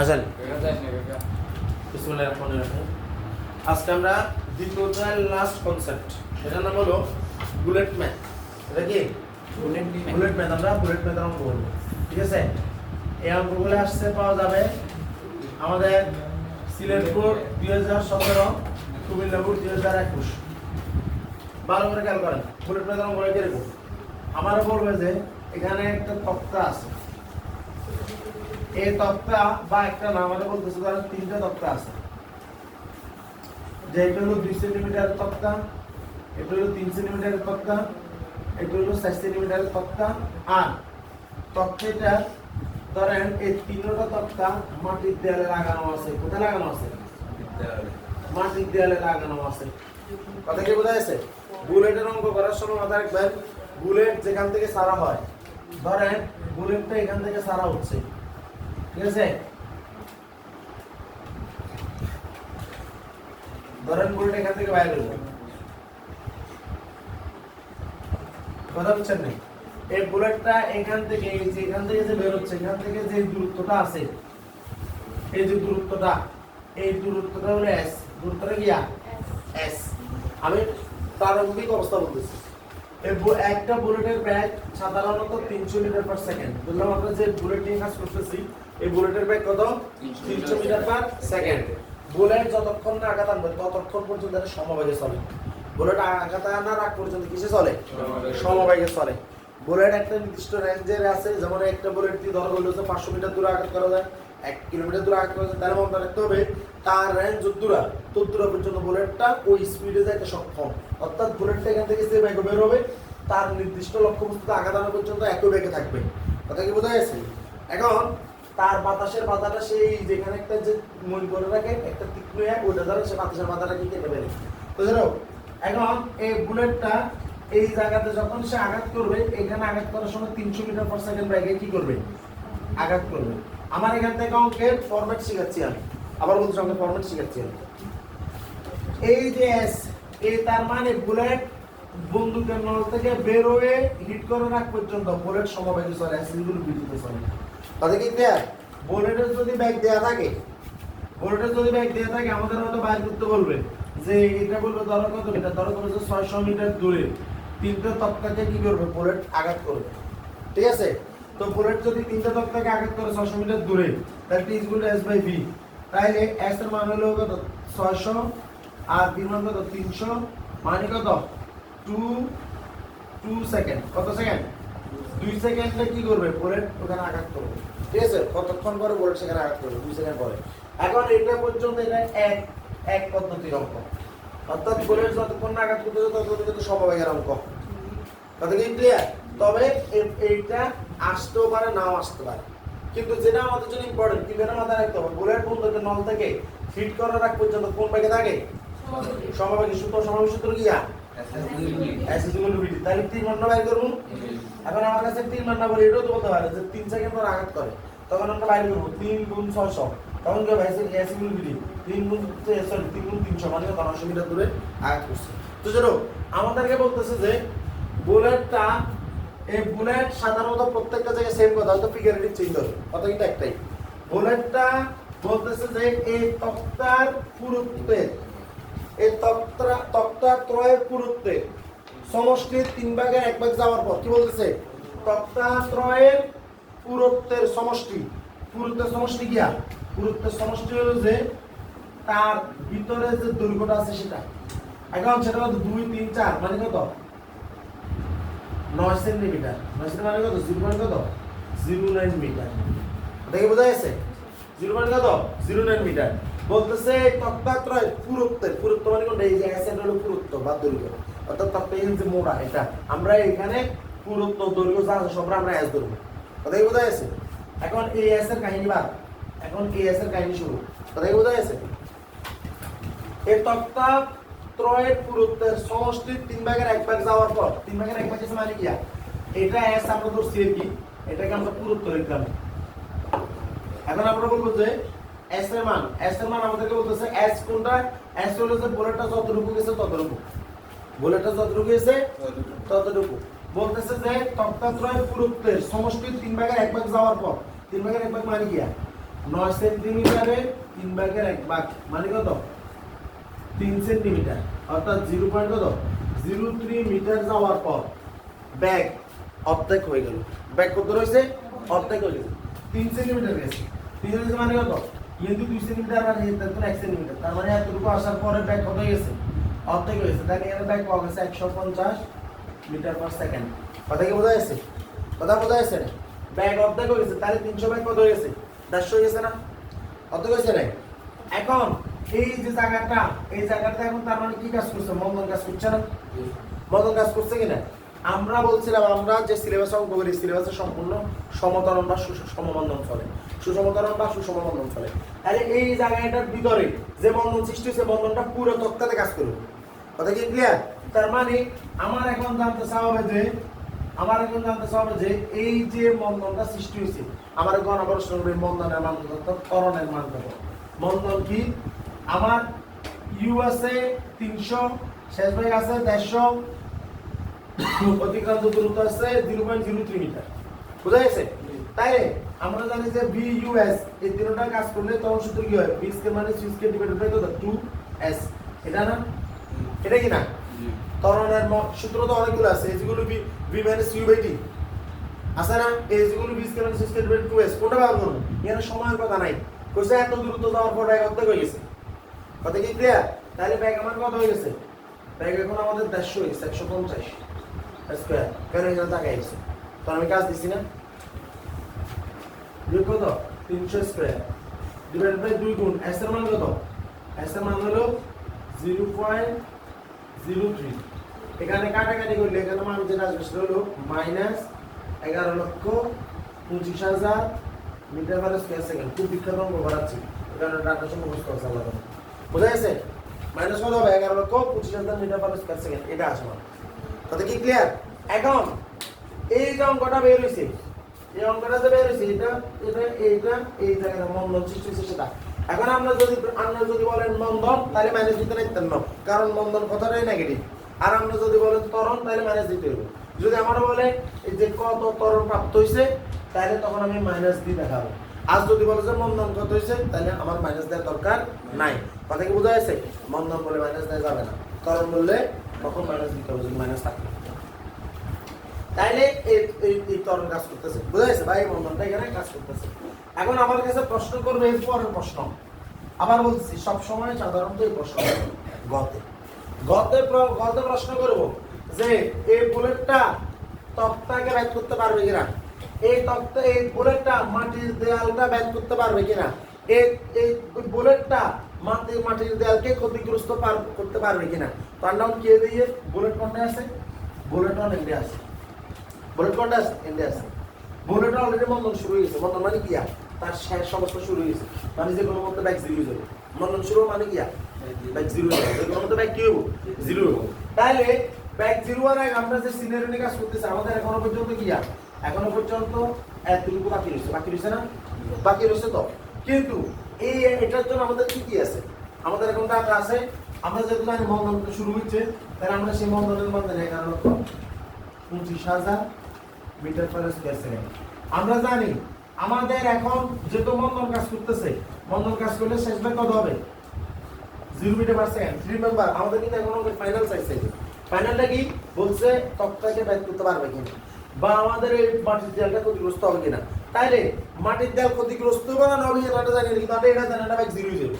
আসেন। আজকে আমরা দ্বিতীয় লাস্ট কনসেপ্ট এটার নাম হলো বুলেট ম্যাথ এটা কি? বুলেট ম্যাথ আমরা বুলেট ম্যাথের অঙ্ক বলব। ঠিক আছে? এই অঙ্কগুলো আসছে পাওয়া যাবে আমাদের সিলেট বোর্ড দুই হাজার সতেরো কুমিল্লা বোর্ড দুই হাজার একুশ। ভালো করে খেয়াল করেন বুলেট ম্যাথের অঙ্কগুলো কীরকম? আমার বলবে যে এখানে একটা তক্তা আছে। এই তক্তা বা একটা না আমাদের বলতেছে ধরেন তিনটা তক্তা আছে। যে এটা হলো দুই সেন্টিমিটার তক্তা এটা হলো তিন সেন্টিমিটারের তক্তা এটা হলো চার সেন্টিমিটারের তক্তা আর তক্তাটা ধরেন এই তিনটা তক্তা মাটির দেয়ালে লাগানো আছে। কোথায় লাগানো আছে? মাটির দেয়ালে লাগানো আছে। কথা কি বোঝা যাচ্ছে বুলেটের অঙ্ক করার সময় মাথায় রাখবেন বুলেট যেখান থেকে সারা হয় ধরেন বুলেটটা এখান থেকে সারা হচ্ছে। ঠিক আছে? ধরেন বুলেট এখান থেকে বাইরে হলো। কথা বুঝছেন না? এই বুলেটটা এখান থেকে এই যে এখান থেকে যে বের হচ্ছে এখান থেকে যে দূরত্বটা আছে এই যে দূরত্বটা এই দূরত্বটা হলো এস দূরত্বটা গিয়া এস আমি প্রারম্ভিক অবস্থা বলতেছি? একটা বুলেটের ব্যাগ সাধারণত তিনশো মিটার পার সেকেন্ড বললাম আমরা যে বুলেট নিয়ে কাজ করতেছি এই বুলেটের ব্যাগ কত? তিনশো মিটার পার সেকেন্ড বুলেট যতক্ষণ না আঘাত আনবে ততক্ষণ পর্যন্ত এটা সমবেগে চলে। বুলেট আঘাত আনার আগ পর্যন্ত কিসে চলে? সমবেগে চলে। বুলেট একটা নির্দিষ্ট রেঞ্জের আছে যেমন একটা বুলেট দিয়ে ধরা হলো যে পাঁচশো মিটার দূরে আঘাত করা যায়। এক কিলোমিটার দূরে আঘাত করা তার মধ্যে রাখতে হবে তার রেঞ্জ যদ্দূরা তদ্দূরা পর্যন্ত বুলেটটা ওই স্পিডে যাইতে সক্ষম। অর্থাৎ বুলেটটা এখান থেকে যে বেগে বের হবে, তার নির্দিষ্ট লক্ষ্যবস্তুতে আঘাত আনা পর্যন্ত একই বেগে থাকবে। কথা কি বোঝা গেছে? এখন তার বাতাসের পাতাটা সেই যেখানে একটা যে মন করে রাখে, একটা তীক্ষ্ণ এক, ওইটা দ্বারা সে বাতাসের পাতাটা কি কেটে ফেলে। বুঝলো এখন এই বুলেটটা এই জায়গাতে যখন সে আঘাত করবে, এখানে আঘাত করার সময় তিনশো মিটার পার সেকেন্ড ব্যাগে কি করবে? আঘাত করবে আমার এখান থেকে অঙ্কের ফরম্যাট শিখাচ্ছি আমি আবার বলছি অঙ্কের ফরম্যাট শিখাচ্ছি আমি এই যে এস এ তার মানে বুলেট বন্দুকের নল থেকে বের হয়ে হিট করার আগ পর্যন্ত বুলেট সমবেগে চলে অ্যাসিডগুলো বিদ্যুতে চলে। তাতে কি দেয়া বুলেটের যদি ব্যাগ দেয়া থাকে বুলেটের যদি ব্যাগ দেয়া থাকে, আমাদের হয়তো বাইর করতে বলবে যে এটা বলবে ধরো কত মিটার ধরো তোমার যে ছয়শো মিটার দূরে। তিনটে তক্তাকে কি করবে? বুলেট আঘাত করবে। ঠিক আছে? তো বুলেট যদি তিনটে তক্তাকে আঘাত করে ছয়শো মিটার দূরে that is good S by V তাইলে এস এর মান হলো কত? ছয়শো, আর বি মান কত? তিনশো। মানে কত? টু টু সেকেন্ড কত সেকেন্ড দুই সেকেন্ডে কি করবে? বুলেট ওখানে আঘাত করবে। ঠিক আছে? কতক্ষণ পরে বুলেট সেখানে আঘাত করবে? দুই সেকেন্ড পরে। এখন এটা পর্যন্ত এটা এক এক পদ্ধতির অঙ্ক। অর্থাৎ বুলেট যতক্ষণ না আঘাত করতে ততক্ষণ কিন্তু সমবেগের অঙ্ক। কথা কি ক্লিয়ার তবে এইটা আসতেও পারে, নাও আসতে পারে। কিন্তু যেটা আমাদের জন্য ইম্পর্টেন্ট কি যেটা মাথায় রাখতে হবে? বুলেট বন্ধুকে নল থেকে ফিট করার আগ পর্যন্ত কোন ব্যাগে থাকে? সমবেগে সূত্র সমবেগ সূত্র কি অ্যাসিসিবিলিটি তাহলে তিন ঘণ্টা বাইর করব? এখন আমার কাছে তিন ঘণ্টা বলে এটাও তো বলতে পারে যে তিন সেকেন্ড পর আঘাত করে। তখন আমরা বাইর করব। তিন গুণ ছয়শো তখন কি হবে? অ্যাসিসিবিলিটি তিন গুণ সরি তিন গুণ তিনশো। মানে নশো মিটার দূরে আঘাত করছে। তো চলো, আমাদেরকে বলতেছে যে বুলেটটা এই বুলেট সাধারণত প্রত্যেকটা জায়গায় সেম কথা, হয়তো ফিগারেটিভ হবে, কথা কিন্তু একটাই। বুলেটটা বলতেছে যে এই তক্তার পুরুত্বের এই তক্তা তক্তা ত্রয়ের পুরুত্বে সমষ্টির তিন ভাগের এক ভাগ যাওয়ার পর, কি বলতেছে? তক্তা ত্রয়ের পুরুত্বের সমষ্টি। পুরুত্বের সমষ্টি গিয়া পুরুত্বের সমষ্টি হলো যে তার ভিতরে যে দৈর্ঘ্যটা আছে সেটা। এখন সেটা কত দুই, তিন, চার মানে কত? নয় সেন্টিমিটার। নয় সেন্টিমিটার মানে কত? জিরো মানে কত? Zero nine metre. দেখে বোঝা গেছে? জিরো মানে কত? Zero nine metre. বলতেছে তক্তাত্রয় পুরুত্বের। পুরুত্ব মানে কোনটা? এই যে অ্যাসেন্ট হলো পুরুত্ব বা দৈর্ঘ্য। অর্থাৎ তক্তা যে মোড়া, এটা। আমরা এখানে পুরুত্ব, দৈর্ঘ্য, যা আছে সব আমরা অ্যাস ধরবো। কথা কি বোঝা গেছে? এখন এই অ্যাস এর কাহিনী বাদ। এখন এই অ্যাস এর কাহিনী শুরু। কথা কি বোঝা গেছে? এই তক্তা ত্রয়ের পুরুত্বের সমষ্টির তিন ভাগের এক ভাগ যাওয়ার পর, তিন ভাগের এক ভাগ মানে কি? এটা এস আমরা ধরছি আর কি? এটাকে আমরা পুরুত্ব লিখলাম এখন আমরা বলব যে এস এর মান এস এর মান আমাদেরকে বলতেছে এস কোনটা? এস হলো যে বুলেটটা যতটুকু গেছে ততটুকু। বুলেটটা যতটুকু গেছে ততটুকু। বলতেছে যে তক্তাত্রয়ের পুরুত্বের সমষ্টির তিন ভাগের এক ভাগ যাওয়ার পর, তিন ভাগের এক ভাগ মানে কি? নয় সেন্টিমিটারে তিন ভাগের এক ভাগ। মানে কত? তিন সেন্টিমিটার। অর্থাৎ জিরো পয়েন্ট কত? জিরো থ্রি মিটার যাওয়ার পর ব্যাগ অর্ধেক হয়ে গেল। ব্যাগ কত রয়েছে? অর্ধেক হয়ে গেছে তিন সেন্টিমিটার গেছে। তিন সেন্টিমিটার মানে কত? কিন্তু দুই সেন্টিমিটার আর এর তো এক সেন্টিমিটার। তার মানে এতটুকু আসার পরে ব্যাগ কত গেছে? অর্ধেক হয়ে গেছে। তাহলে এখানে ব্যাগ পাওয়া গেছে একশো পঞ্চাশ মিটার পার সেকেন্ড। কথা কি বোঝা যাচ্ছে? কথা বোঝা যাচ্ছে না? ব্যাগ অর্ধেক হয়ে গেছে। তাহলে তিনশো ব্যাগ কত হয়ে গেছে? দেড়শো হয়ে গেছে না? অর্ধেক হয়েছে না এখন এই যে জায়গাটা, এই জায়গাটা এখন তার মানে কি কাজ করছে? মন্দন কাজ করছে না? মন্দন কাজ করছে কিনা আমরা বলছিলাম, আমরা যে সিলেবাস অঙ্ক করি সিলেবাসে সম্পূর্ণ সমতরণ বা সমবন্ধন চলে। সুসমতরণ বা সুষমবন্ধন চলে। তাহলে এই জায়গাটার ভিতরে যে বন্ধন সৃষ্টি হয়েছে, বন্ধনটা পুরো তক্তাতে কাজ করবে কথা কি ক্লিয়ার তার মানে আমার এখন জানতে চাওয়া হবে যে, আমার এখন জানতে চাওয়া হবে যে, এই যে বন্ধনটা সৃষ্টি হয়েছে, আমার এখন আবার করবে বন্ধনের মান ত্বরণের মান বন্ধন কি? আমার ইউ আছে তিনশো শেষ ভাগ আছে দেড়শো। অতিক্রান্ত দূরত্ব আছে zero point zero three metre. বুঝা গেছে? তাই আমরা জানি যে বি ইউ এস এই তিনটা কাজ করলে তখন সূত্র কি হয়? বি স্কয়ার মানে সি স্কয়ার ডিভাইডেড বাই কত? 2s এটা না? এটা কি না? ত্বরণের সূত্র তো অনেকগুলো আছে। যেগুলো B B minus U by T আছে না? এই যেগুলো বি স্কয়ার মানে সি স্কয়ার ডিভাইডেড 2s কোনটা ব্যবহার করব? এখানে সময়ের কথা নাই। কইছে এত দূরত্ব যাওয়ার পর ব্যাগ অর্ধেক হয়ে গেছে। কথা কি ক্লিয়ার তাহলে ব্যাগ আমার কত হয়ে গেছে? ব্যাগ এখন আমাদের দেড়শো হয়েছে, একশো পঞ্চাশ স্কোয়ার কেন এখানে টাকা এসেছে? তো আমি কাজ দিছি না। দুই কত? তিনশো স্কোয়ার ডিভাইড বাই দুই গুণ এস এর মান কত? এস এর মান হলো জিরো পয়েন্ট জিরো থ্রি। এখানে কাটাকাটি করলে এখানে মান যেটা আসবে সেটা হলো মাইনাস এগারো লক্ষ পঁচিশ হাজার মিটার পার স্কোয়ার সেকেন্ড খুব বিখ্যাত অঙ্ক করাচ্ছি এখানে ডাটা আল্লাহ তাআলা। বোঝা গেছে? মাইনাস কত হবে? এগারো লক্ষ পঁচিশ হাজার মিটার পার স্কোয়ার সেকেন্ড এটা আসবে কথা কি ক্লিয়ার এখন এই যে অঙ্কটা বের হয়েছে এই অঙ্কটা যে বের হয়েছে এটা এটা, এইটা, এই জায়গাটা মন্দন সৃষ্টি হয়েছে সেটা। এখন আমরা যদি আমরা যদি বলেন মন্দন, তাহলে মাইনাস দিতে রাখতেন না কারণ মন্দন কথাটাই নেগেটিভ আর আমরা যদি বলেন ত্বরণ, তাহলে মাইনাস দিতে হবে যদি আমরা বলে যে কত ত্বরণ প্রাপ্ত হয়েছে তাহলে তখন আমি মাইনাস দিয়ে দেখাবো। আজ যদি বলে যে মন্দন কত হয়েছে, তাহলে আমার মাইনাস দেওয়ার দরকার নাই। কথা কি বোঝা যাচ্ছে মন্দন বলে মাইনাস দেওয়া যাবে না। ত্বরণ বললে তখন মাইনাস দিতে হবে? যদি মাইনাস থাকে। তাইলে এই তরণ কাজ করতেছে। বুঝা গেছে? ভাই বন্ধনটা এখানে কাজ করতেছে। এখন আমার কাছে প্রশ্ন করবে পরের প্রশ্ন। আবার বলছি সব সময় সাধারণত এই প্রশ্ন গতে। গতে গতে প্রশ্ন করব যে, এই বুলেটটা তক্তাকে ব্যাট করতে পারবে কিনা? এই এই বুলেটটা মাটির দেয়ালটা করতে পারবে কিনা? এই এই বুলেটটা মাটি, মাটির দেয়ালকে ক্ষতিগ্রস্ত করতে পারবে কিনা? তার নাম কে দিয়ে বুলেট আছে? বুলেট অন ইন্ডিয়া আছে। বুলেট আছে? ইন্ডিয়া আছে। অলরেডি মন্দন শুরু মন্দন মানে কিয়া তার শেষ অবস্থা শুরু হয়ে গেছে। মানে যে কোনো মধ্যে ব্যাগ জিরো যাবে। মন্দন শুরু মানে কিয়া ব্যাগ জিরো যাবে। কোনো মধ্যে ব্যাগ কি হব জিরো হব তাহলে ব্যাগ জিরো আগে আমরা যে সিনারি নিয়ে কাজ করতেছি, আমাদের এখনও পর্যন্ত কিয়া এখনও পর্যন্ত এতটুকু বাকি রয়েছে। বাকি রয়েছে না? বাকি রয়েছে তো কিন্তু এই, এটার জন্য আমাদের কি কি আছে। আমাদের এখন টাকা আছে। আমরা যেহেতু জানি মন্দন শুরু হচ্ছে তাহলে আমরা সেই মন্দনের মধ্যে এগারো লক্ষ পঁচিশ হাজার মিটার পার সেকেন্ড আমরা জানি আমাদের এখন যেহেতু মন্দন কাজ করতেছে মন্দন কাজ করলে শেষ ভাগ কত হবে? Zero metre per second remember আমাদের কিন্তু এখন ফাইনাল চাইছে ফাইনালটা কি? বলছে, তক্তাকে ব্যাক করতে পারবে কিনা। বা আমাদের এই মাটির দেয়ালটা ক্ষতিগ্রস্ত হবে কিনা? তাইলে মাটির দেয়াল ক্ষতিগ্রস্ত হবে না? হবে এটা জানি কিন্তু আমরা এটা জানি না, ব্যাগ জিরো যাবে।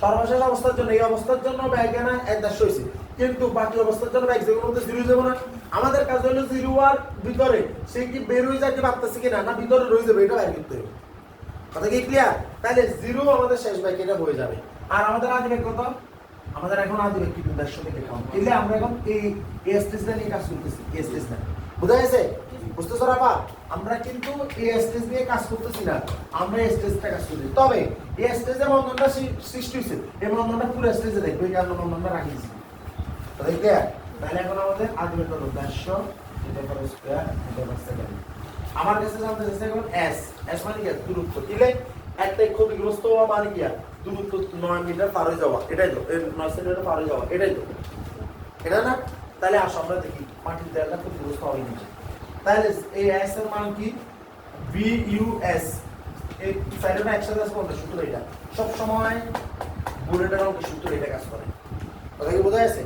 সর্বশেষ অবস্থার জন্য, এই অবস্থার জন্য ব্যাগ এনা এক দেড়শো হয়েছে। কিন্তু বাকি অবস্থার জন্য ব্যাগ যেগুলো মধ্যে জিরো যাব না। আমাদের কাজ হলো জিরো আর ভিতরে, সে কি বের হয়ে যাইতে পারতেছে কিনা না ভিতরে রয়ে যাবে, এটা বাইর করতে হবে। কথা কি ক্লিয়ার তাহলে জিরো আমাদের শেষ ব্যাগ, এটা হয়ে যাবে। আর আমাদের আদি ব্যাগ কত? আমাদের এখন আদি ব্যাগ কিন্তু দেড়শো থেকে কম আমরা এখন এই এই স্টেজটা নিয়ে কাজ করতেছি এই স্টেজটা বোঝা গেছে? বুঝতেছো রাপা আমরা কিন্তু এই স্টেজ নিয়ে কাজ করতেছি না। আমরা এই স্টেজটা কাজ করতেছি তবে এই স্টেজে বন্ধনটা সৃষ্টি হয়েছে। এই বন্ধনটা পুরো স্টেজে দেখবে, এই কারণে বন্ধনটা রাখিয়েছি কি তাহলে এখন আমাদের আগে হলো দেড়শো metre per square metre per second আমার কাছে জানতে চাইছে এখন এস এস মানে কি? দূরত্ব। দিলে একটাই ক্ষতিগ্রস্ত হওয়া মানে কি দূরত্ব নয় মিটার পার হয়ে যাওয়া। এটাই তো। নয় সেন্টিমিটার পার হয়ে যাওয়া। এটাই তো। এটা না? তাহলে আসো, আমরা দেখি। মাটির দেয়ালটা ক্ষতিগ্রস্ত হবে নিচে তাহলে এই এস এর মান কি? বি ইউ এস এই সাইডটা একসাথে আছে কোনটা সূত্র এটা। সব সময় বুলেটের অঙ্ক সূত্র এটা কাজ করে। কথা কি বোঝা যাচ্ছে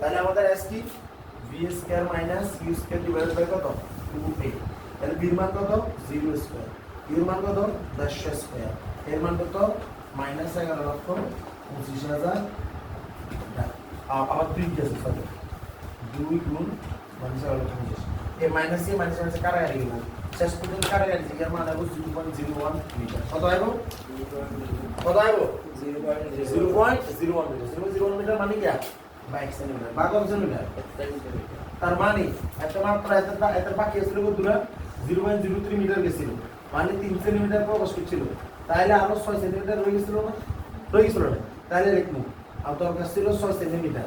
তাহলে আমাদের এস কি? V square minus U square divide by কত? 2a তাহলে বি মান কত? 0 স্কয়ার ইউ মান কত? 10 স্কয়ার এর মান কত? মাইনাস 11 লক্ষ 25 হাজার আবার দুই আছে দুই গুণ মাইনাস 11 লক্ষ 25 এই মাইনাস এ মাইনাস মাইনাস কারাগারি গেল শেষ পর্যন্ত কারাগারি থেকে মানে 0.01 মিটার কত আইবো কত আইবো zero point zero one metre zero zero one metre মানে কি বাইক সেন্টিমিটার বা কত সেন্টিমিটার তার মানে একটা মাত্রা এত বাকি ছিল দূরা? Zero point zero three metre গেছিল। মানে তিন সেন্টিমিটার প্রবেশ করছিল। তাহলে আরও ছয় সেন্টিমিটার রয়ে গেছিল না? রয়ে না। তাহলে লিখব। আর তোর ছিল ছয় সেন্টিমিটার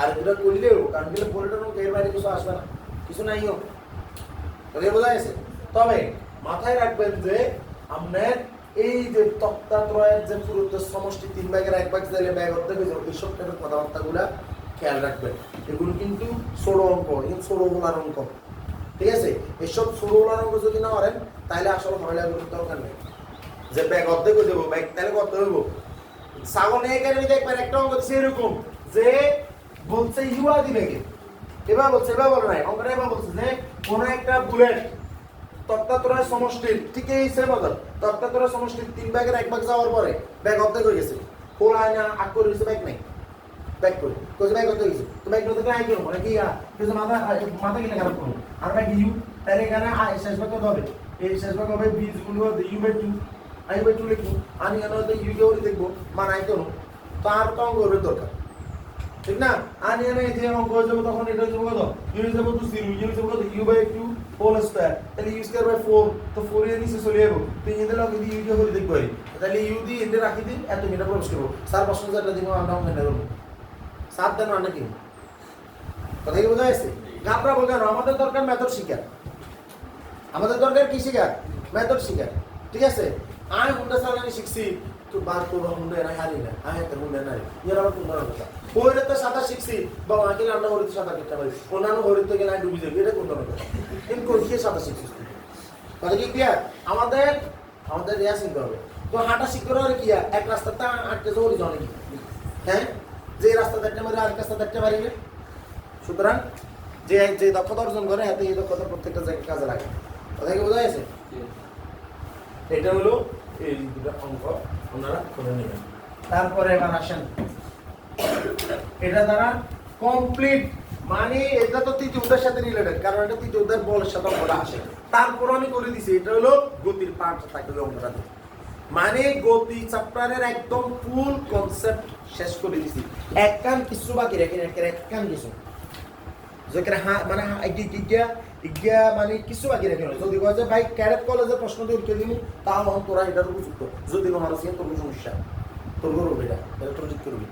আর দুটা করলেও, কারণ দিলে বোর্ডের অঙ্ক এর বাইরে কিছু আসবে না। কিছু নাইও কথা বোঝা গেছে? তবে মাথায় রাখবেন যে আপনার এই যে তক্তাত্রয়ের যে পুরুত্ব সমষ্টি তিন ভাগের এক ভাগ দিলে অর্ধেক হয়ে যাবে। এইসব টাইপের কথাবার্তাগুলা খেয়াল রাখবেন। এগুলো কিন্তু ষোলো অঙ্ক এগুলো ষোলো গোলার অঙ্ক। ঠিক আছে? এইসব ষোলো গোলার অঙ্ক যদি না করেন, তাহলে আসলে মহিলা গুলোর দরকার নেই। যে ব্যাগ অর্ধেক হয়ে যাব, ব্যাগ তাহলে কত হইব? ছাগল এখানে দেখবেন একটা অঙ্ক সেরকম যে বলছে ইউয়া দিবে কে এবার বলছে এবার বলো নাই। অঙ্কটা এবার বলছে যে, কোনো একটা বুলেট তক্তাতরের সমষ্টির, ঠিক এই সেম মতন তক্তাতরের সমষ্টির তিন ভাগের এক ভাগ যাওয়ার পরে ব্যাগ অর্ধেক হয়ে গেছে। খোলা হয় না আগ করে গেছে ব্যাগ নাই। ব্যাগ করে। কোথায় ব্যাগ অর্ধেক গেছে তো ব্যাগ নতুন আই করব নাকি কিছু মাথা মাথা কিনে খারাপ করব আর ব্যাগ ইউ তাহলে এখানে আই শেষ ভাগ হবে? এই শেষ ভাগ হবে বি গুলো U by two I by two লিখব। আমি এখানে হয়তো ইউ দেখব মানাই তো তো আর তো করবে দরকার। ঠিক না? আর এখানে যে অঙ্ক হয়ে যাবে, তখন এটা হয়ে যাবে কত ইউ যাবে টু জিরো ইউ হয়ে যাবে কত U by two whole square তাহলে ইউ স্কয়ার বাই ফোর তো ফোর এর নিচে চলে যাব। তো এদের লগে দিয়ে ইউ কে হলে দেখব। তাহলে ইউ দিয়ে এদের রাখি দিই এত মিটার প্রবেশ করব। স্যার প্রশ্ন যেটা দিব, আমরা অঙ্ক না করব সাত দেন মানে কি? কথা কি বোঝা যাচ্ছে? গাবরা বোঝানো আমাদের দরকার মেথড শিকার। আমাদের দরকার কি শিকার? মেথড শিকার। ঠিক আছে? আমি হুন্ডা চালানি শিখছি? তো বার করব হুন্ডা এরা হারি না। আমি একটা হুন্ডা নাই এর আবার কোন কথা। হইলে তো সাঁতার শিখছি বা আগে রান্না হরিতে সাঁতার করতে পারি অন্যান্য হরিতে গেলে ডুবি যাবি এটা কোন কথা? কিন্তু কই সাঁতার শিখছিস কথা কি ক্লিয়ার? আমাদের আমাদের রেয়া শিখতে হবে। তো হাঁটা শিখতে হলে কি? এক রাস্তাতে আটকে যাওয়ার জনে কি হ্যাঁ যে রাস্তা দেখতে পারি আরেক রাস্তা দেখতে পারি না সুতরাং যে যে দক্ষতা অর্জন করে হাতে এই দক্ষতা প্রত্যেকটা জায়গায় কাজে লাগে। কথা কি বোঝা গেছে? এটা হলো এই দুটো অঙ্ক। আপনারা করে নেবেন। তারপরে এবার আসেন। এটা দ্বারা কমপ্লিট মানে এটা তো তৃতীয় উদ্ধার সাথে রিলেটেড কারণ এটা তৃতীয় উদ্ধার বলের সাথে অঙ্কটা আসে। তারপর আমি করে দিছি, এটা হলো গতির পার্ট থাকবে অঙ্কটাতে মানে গতি চ্যাপ্টারের একদম ফুল কনসেপ্ট শেষ করে দিছি। এক কান কিছু বাকি রেখে রেখে এক কান কিছু। যেখানে হা মানে ইগিয়া ইগিয়া মানে কিছু আগে রেখে নয় যদি কয় যে, ভাই, ক্যারেট কলেজের প্রশ্ন দিয়ে উঠতে দিবি, তাহলে তোরা এটার উপযুক্ত যদি আছে তোর সমস্যা তোর করব এটা এটা তোর করবি।